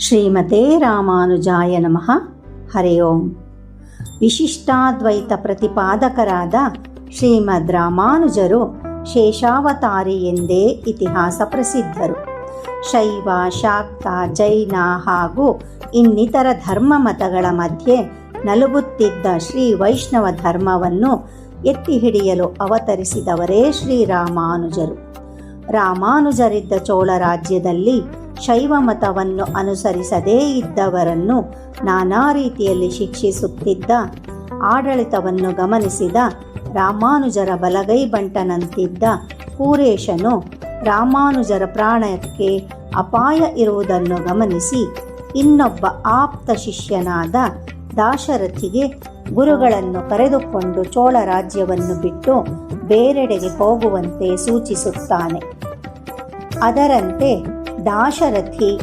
ಶ್ರೀಮತೆ ರಾಮಾನುಜಾಯ ನಮಃ. ಹರಿ ಓಂ. ವಿಶಿಷ್ಟಾದ್ವೈತ ಪ್ರತಿಪಾದಕರಾದ ಶ್ರೀಮದ್ ರಾಮಾನುಜರು ಶೇಷಾವತಾರಿ ಎಂದೇ ಇತಿಹಾಸ ಪ್ರಸಿದ್ಧರು. ಶೈವ, ಶಾಕ್ತ, ಜೈನ ಹಾಗೂ ಇನ್ನಿತರ ಧರ್ಮ ಮತಗಳ ಮಧ್ಯೆ ನಲುಗುತ್ತಿದ್ದ ಶ್ರೀ ವೈಷ್ಣವ ಧರ್ಮವನ್ನು ಎತ್ತಿ ಹಿಡಿಯಲು ಅವತರಿಸಿದವರೇ ಶ್ರೀರಾಮಾನುಜರು ರಾಮಾನುಜರಿದ್ದ ಚೋಳ ರಾಜ್ಯದಲ್ಲಿ ಶೈವ ಮತವನ್ನು ಅನುಸರಿಸದೇ ಇದ್ದವರನ್ನು ನಾನಾ ರೀತಿಯಲ್ಲಿ ಶಿಕ್ಷಿಸುತ್ತಿದ್ದ, ಆಡಳಿತವನ್ನು ಗಮನಿಸಿದ, ರಾಮಾನುಜರ ಬಲಗೈ ಬಂಟನಂತಿದ್ದ ಪೂರೇಶನು ರಾಮಾನುಜರ ಪ್ರಾಣಕ್ಕೆ ಅಪಾಯ ಇರುವುದನ್ನು ಗಮನಿಸಿ ಇನ್ನೊಬ್ಬ ಆಪ್ತ ಶಿಷ್ಯನಾದ ದಾಶರಥಿಗೆ ಗುರುಗಳನ್ನು ಕರೆದುಕೊಂಡು ಚೋಳ ರಾಜ್ಯವನ್ನು ಬಿಟ್ಟು ಬೇರೆಡೆಗೆ ಹೋಗುವಂತೆ ಸೂಚಿಸುತ್ತಾನೆ. ಅದರಂತೆ ದಾಶರಥಿ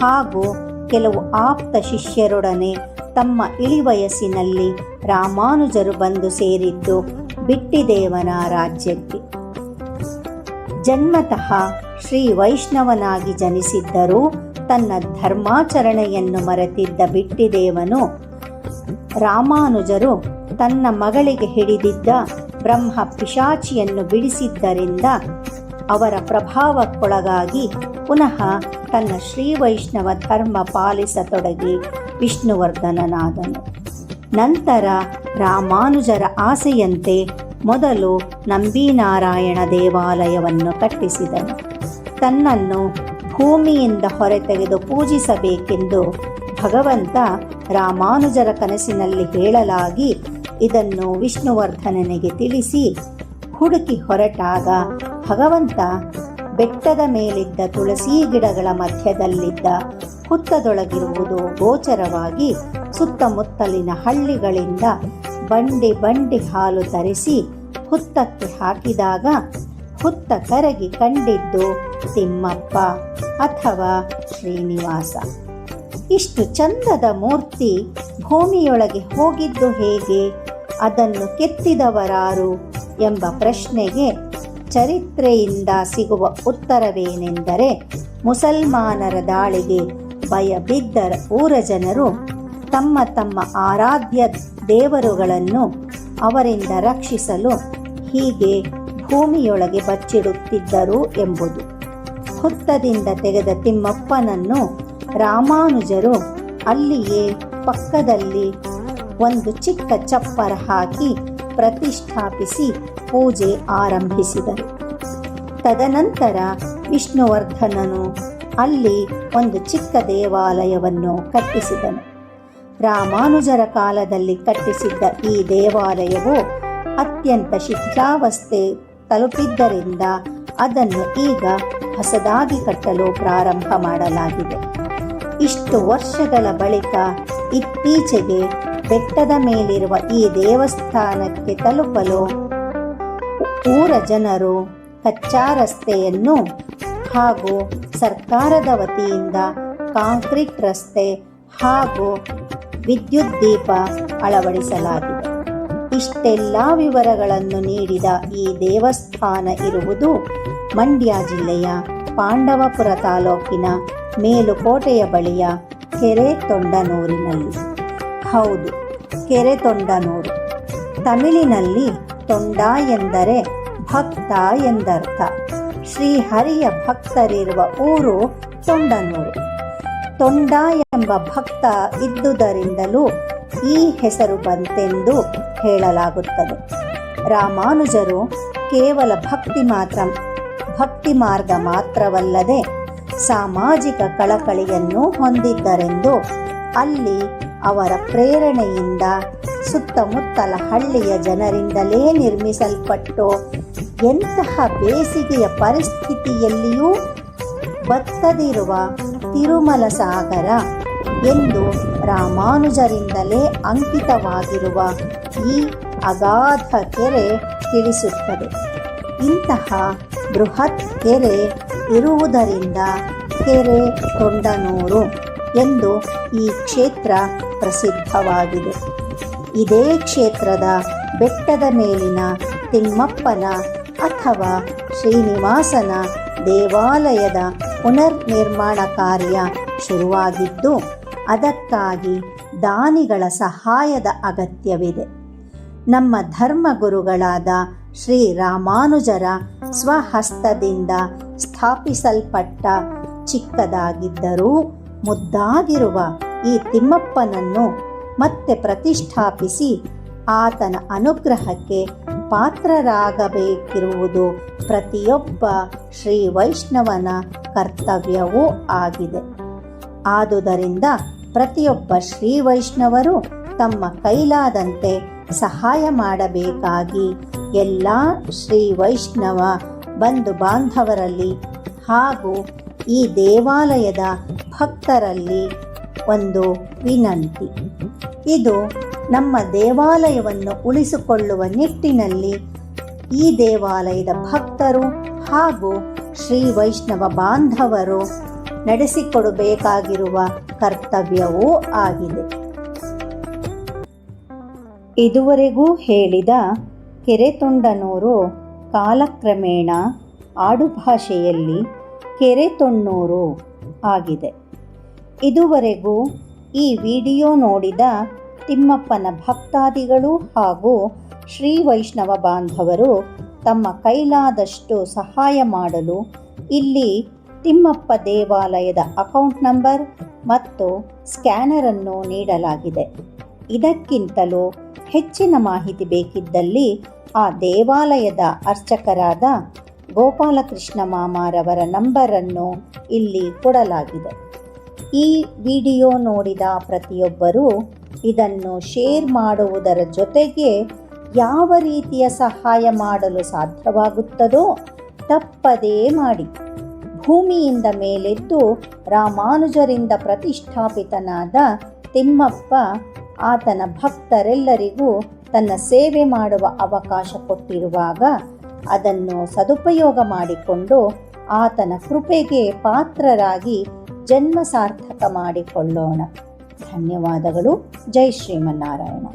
ಹಾಗೂ ಕೆಲವು ಆಪ್ತ ಶಿಷ್ಯರೊಡನೆ ತಮ್ಮ ಇಳಿವಯಸ್ಸಿನಲ್ಲಿ ರಾಮಾನುಜರು ಬಂದು ಸೇರಿದ್ದು ಬಿಟ್ಟಿದೇವನ ರಾಜ್ಯಕ್ಕೆ. ಜನ್ಮತಃ ಶ್ರೀ ವೈಷ್ಣವನಾಗಿ ಜನಿಸಿದ್ದರೂ ತನ್ನ ಧರ್ಮಾಚರಣೆಯನ್ನು ಮರೆತಿದ್ದ ಬಿಟ್ಟಿದೇವನು ರಾಮಾನುಜರು ತನ್ನ ಮಗಳಿಗೆ ಹಿಡಿದಿದ್ದ ಬ್ರಹ್ಮ ಪಿಶಾಚಿಯನ್ನು ಬಿಡಿಸಿದ್ದರಿಂದ ಅವರ ಪ್ರಭಾವಕ್ಕೊಳಗಾಗಿ ಪುನಃ ತನ್ನ ಶ್ರೀ ವೈಷ್ಣವ ಧರ್ಮ ಪಾಲಿಸತೊಡಗಿ ವಿಷ್ಣುವರ್ಧನನಾದನು. ನಂತರ ರಾಮಾನುಜರ ಆಸೆಯಂತೆ ಮೊದಲು ನಂಬಿನಾರಾಯಣ ದೇವಾಲಯವನ್ನು ಕಟ್ಟಿಸಿದನು. ತನ್ನನ್ನು ಭೂಮಿಯಿಂದ ಹೊರತೆಗೆದು ಪೂಜಿಸಬೇಕೆಂದು ಭಗವಂತ ರಾಮಾನುಜರ ಕನಸಿನಲ್ಲಿ ಹೇಳಲಾಗಿ ಇದನ್ನು ವಿಷ್ಣುವರ್ಧನನಿಗೆ ತಿಳಿಸಿ ಹುಡುಕಿ ಹೊರಟಾಗ ಭಗವಂತ ಬೆಟ್ಟದ ಮೇಲಿದ್ದ ತುಳಸಿ ಗಿಡಗಳ ಮಧ್ಯದಲ್ಲಿದ್ದ ಹುತ್ತದೊಳಗಿರುವುದು ಗೋಚರವಾಗಿ ಸುತ್ತಮುತ್ತಲಿನ ಹಳ್ಳಿಗಳಿಂದ ಬಂಡಿ ಬಂಡಿ ಹಾಲು ತರಿಸಿ ಹುತ್ತಕ್ಕೆ ಹಾಕಿದಾಗ ಹುತ್ತ ಕರಗಿ ಕಂಡಿದ್ದು ತಿಮ್ಮಪ್ಪ ಅಥವಾ ಶ್ರೀನಿವಾಸ. ಇಷ್ಟು ಚಂದದ ಮೂರ್ತಿ ಭೂಮಿಯೊಳಗೆ ಹೋಗಿದ್ದು ಹೇಗೆ, ಅದನ್ನು ಕೆತ್ತಿದವರಾರು ಎಂಬ ಪ್ರಶ್ನೆಗೆ ಚರಿತ್ರೆಯಿಂದ ಸಿಗುವ ಉತ್ತರವೇನೆಂದರೆ ಮುಸಲ್ಮಾನರ ದಾಳಿಗೆ ಭಯ ಬಿದ್ದ ಊರ ಜನರು ತಮ್ಮ ತಮ್ಮ ಆರಾಧ್ಯ ದೇವರುಗಳನ್ನು ಅವರಿಂದ ರಕ್ಷಿಸಲು ಹೀಗೆ ಭೂಮಿಯೊಳಗೆ ಬಚ್ಚಿಡುತ್ತಿದ್ದರು ಎಂಬುದು. ಹುತ್ತದಿಂದ ತೆಗೆದ ತಿಮ್ಮಪ್ಪನನ್ನು ರಾಮಾನುಜರು ಅಲ್ಲಿಯೇ ಪಕ್ಕದಲ್ಲಿ ಒಂದು ಚಿಕ್ಕ ಚಪ್ಪರ ಹಾಕಿ ಪ್ರತಿಷ್ಠಾಪಿಸಿ ಪೂಜೆ ಆರಂಭಿಸಿದರು. ತದನಂತರ ವಿಷ್ಣುವರ್ಧನನು ಅಲ್ಲಿ ಒಂದು ಚಿಕ್ಕ ದೇವಾಲಯವನ್ನು ಕಟ್ಟಿಸಿದನು. ರಾಮಾನುಜರ ಕಾಲದಲ್ಲಿ ಕಟ್ಟಿಸಿದ್ದ ಈ ದೇವಾಲಯವು ಅತ್ಯಂತ ಶಿಥಿಲಾವಸ್ಥೆ ತಲುಪಿದ್ದರಿಂದ ಅದನ್ನು ಈಗ ಹೊಸದಾಗಿ ಕಟ್ಟಲು ಪ್ರಾರಂಭ ಮಾಡಲಾಗಿದೆ. ಇಷ್ಟು ವರ್ಷಗಳ ಬಳಿಕ ಇತ್ತೀಚೆಗೆ ಬೆಟ್ಟದ ಮೇಲಿರುವ ಈ ದೇವಸ್ಥಾನಕ್ಕೆ ತಲುಪಲು ಊರ ಜನರು ಕಚ್ಚಾ ರಸ್ತೆಯನ್ನು ಹಾಗೂ ಸರ್ಕಾರದ ವತಿಯಿಂದ ಕಾಂಕ್ರೀಟ್ ರಸ್ತೆ ಹಾಗೂ ವಿದ್ಯುತ್ ದೀಪ ಅಳವಡಿಸಲಾಗಿದೆ. ಇಷ್ಟೆಲ್ಲ ವಿವರಗಳನ್ನು ನೀಡಿದ ಈ ದೇವಸ್ಥಾನ ಇರುವುದು ಮಂಡ್ಯ ಜಿಲ್ಲೆಯ ಪಾಂಡವಪುರ ತಾಲೂಕಿನ ಮೇಲುಕೋಟೆಯ ಬಳಿಯ ಕೆರೆ ತೊಂಡನೂರಿನಲ್ಲಿ ಹೌದು ಕೆರೆ ತೊಂಡನೂರು ತಮಿಳಿನಲ್ಲಿ ತೊಂಡ ಎಂದರೆ ಭಕ್ತ ಎಂದರ್ಥ. ಶ್ರೀಹರಿಯ ಭಕ್ತರಿರುವ ಊರು ತೊಂಡನೂರು. ತೊಂಡ ಎಂಬ ಭಕ್ತ ಇದ್ದುದರಿಂದಲೂ ಈ ಹೆಸರು ಬಂತೆಂದು ಹೇಳಲಾಗುತ್ತದೆ. ರಾಮಾನುಜರು ಕೇವಲ ಭಕ್ತಿ ಮಾತ್ರ, ಭಕ್ತಿ ಮಾರ್ಗ ಮಾತ್ರವಲ್ಲದೆ ಸಾಮಾಜಿಕ ಕಳಕಳಿಯನ್ನು ಹೊಂದಿದ್ದರೆಂದು ಅಲ್ಲಿ ಅವರ ಪ್ರೇರಣೆಯಿಂದ ಸುತ್ತಮುತ್ತಲ ಹಳ್ಳಿಯ ಜನರಿಂದಲೇ ನಿರ್ಮಿಸಲ್ಪಟ್ಟು ಎಂತಹ ಬೇಸಿಗೆಯ ಪರಿಸ್ಥಿತಿಯಲ್ಲಿಯೂ ಬತ್ತದಿರುವ ತಿರುಮಲ ಸಾಗರ ಎಂದು ರಾಮಾನುಜರಿಂದಲೇ ಅಂಕಿತವಾಗಿರುವ ಈ ಅಗಾಧ ಕೆರೆ ತಿಳಿಸುತ್ತದೆ. ಇಂತಹ ಬೃಹತ್ ಕೆರೆ ಇರುವುದರಿಂದ ಕೆರೆ ತೊಂಡನೂರು. ಎಂದು ಈ ಕ್ಷೇತ್ರ ಪ್ರಸಿದ್ಧವಾಗಿದೆ. ಇದೇ ಕ್ಷೇತ್ರದ ಬೆಟ್ಟದ ಮೇಲಿನ ತಿಮ್ಮಪ್ಪನ ಅಥವಾ ಶ್ರೀನಿವಾಸನ ದೇವಾಲಯದ ಪುನರ್ ನಿರ್ಮಾಣ ಕಾರ್ಯ ಶುರುವಾಗಿದ್ದು, ಅದಕ್ಕಾಗಿ ದಾನಿಗಳ ಸಹಾಯದ ಅಗತ್ಯವಿದೆ. ನಮ್ಮ ಧರ್ಮಗುರುಗಳಾದ ಶ್ರೀ ರಾಮಾನುಜರ ಸ್ವಹಸ್ತದಿಂದ ಸ್ಥಾಪಿಸಲ್ಪಟ್ಟ ಚಿಕ್ಕದಾಗಿದ್ದರೂ ಮುದ್ದಾಗಿರುವ ಈ ತಿಮ್ಮಪ್ಪನನ್ನು ಮತ್ತೆ ಪ್ರತಿಷ್ಠಾಪಿಸಿ ಆತನ ಅನುಗ್ರಹಕ್ಕೆ ಪಾತ್ರರಾಗಬೇಕಿರುವುದು ಪ್ರತಿಯೊಬ್ಬ ಶ್ರೀ ವೈಷ್ಣವನ ಕರ್ತವ್ಯವೂ ಆಗಿದೆ. ಆದುದರಿಂದ ಪ್ರತಿಯೊಬ್ಬ ಶ್ರೀ ವೈಷ್ಣವರು ತಮ್ಮ ಕೈಲಾದಂತೆ ಸಹಾಯ ಮಾಡಬೇಕಾಗಿ ಎಲ್ಲ ಶ್ರೀ ವೈಷ್ಣವ ಬಂಧು ಬಾಂಧವರಲ್ಲಿ ಹಾಗೂ ಈ ದೇವಾಲಯದ ಭಕ್ತರಲ್ಲಿ ಒಂದು ವಿನಂತಿ. ಇದು ನಮ್ಮ ದೇವಾಲಯವನ್ನು ಉಳಿಸಿಕೊಳ್ಳುವ ನಿಟ್ಟಿನಲ್ಲಿ ಈ ದೇವಾಲಯದ ಭಕ್ತರು ಹಾಗೂ ಶ್ರೀ ವೈಷ್ಣವ ಬಾಂಧವರು ನಡೆಸಿಕೊಡಬೇಕಾಗಿರುವ ಕರ್ತವ್ಯವೂ ಆಗಿದೆ. ಇದುವರೆಗೂ ಹೇಳಿದ ಕೆರೆತೊಂಡನೂರು ಕಾಲಕ್ರಮೇಣ ಆಡುಭಾಷೆಯಲ್ಲಿ ಕೆರೆತೊಣ್ಣೂರು ಆಗಿದೆ. ಇದುವರೆಗೂ ಈ ವಿಡಿಯೋ ನೋಡಿದ ತಿಮ್ಮಪ್ಪನ ಭಕ್ತಾದಿಗಳು ಹಾಗೂ ಶ್ರೀ ವೈಷ್ಣವ ಬಾಂಧವರು ತಮ್ಮ ಕೈಲಾದಷ್ಟು ಸಹಾಯ ಮಾಡಲು ಇಲ್ಲಿ ತಿಮ್ಮಪ್ಪ ದೇವಾಲಯದ ಅಕೌಂಟ್ ನಂಬರ್ ಮತ್ತು ಸ್ಕ್ಯಾನರನ್ನು ನೀಡಲಾಗಿದೆ. ಇದಕ್ಕಿಂತಲೂ ಹೆಚ್ಚಿನ ಮಾಹಿತಿ ಬೇಕಿದ್ದಲ್ಲಿ ಆ ದೇವಾಲಯದ ಅರ್ಚಕರಾದ ಗೋಪಾಲಕೃಷ್ಣ ಮಾಮಾರವರ ನಂಬರನ್ನು ಇಲ್ಲಿ ಕೊಡಲಾಗಿದೆ. ಈ ವಿಡಿಯೋ ನೋಡಿದ ಪ್ರತಿಯೊಬ್ಬರೂ ಇದನ್ನು ಶೇರ್ ಮಾಡುವುದರ ಜೊತೆಗೆ ಯಾವ ರೀತಿಯ ಸಹಾಯ ಮಾಡಲು ಸಾಧ್ಯವಾಗುತ್ತದೋ ತಪ್ಪದೇ ಮಾಡಿ. ಭೂಮಿಯಿಂದ ಮೇಲೆದ್ದು ರಾಮಾನುಜರಿಂದ ಪ್ರತಿಷ್ಠಾಪಿತನಾದ ತಿಮ್ಮಪ್ಪ, ಆತನ ಭಕ್ತರೆಲ್ಲರಿಗೂ ತನ್ನ ಸೇವೆ ಮಾಡುವ ಅವಕಾಶ ಕೊಟ್ಟಿರುವಾಗ ಅದನ್ನು ಸದುಪಯೋಗ ಮಾಡಿಕೊಂಡು ಆತನ ಕೃಪೆಗೆ ಪಾತ್ರರಾಗಿ ಜನ್ಮ ಸಾರ್ಥಕ ಮಾಡಿಕೊಳ್ಳೋಣ. ಧನ್ಯವಾದಗಳು. ಜೈ ಶ್ರೀಮನ್ನಾರಾಯಣ.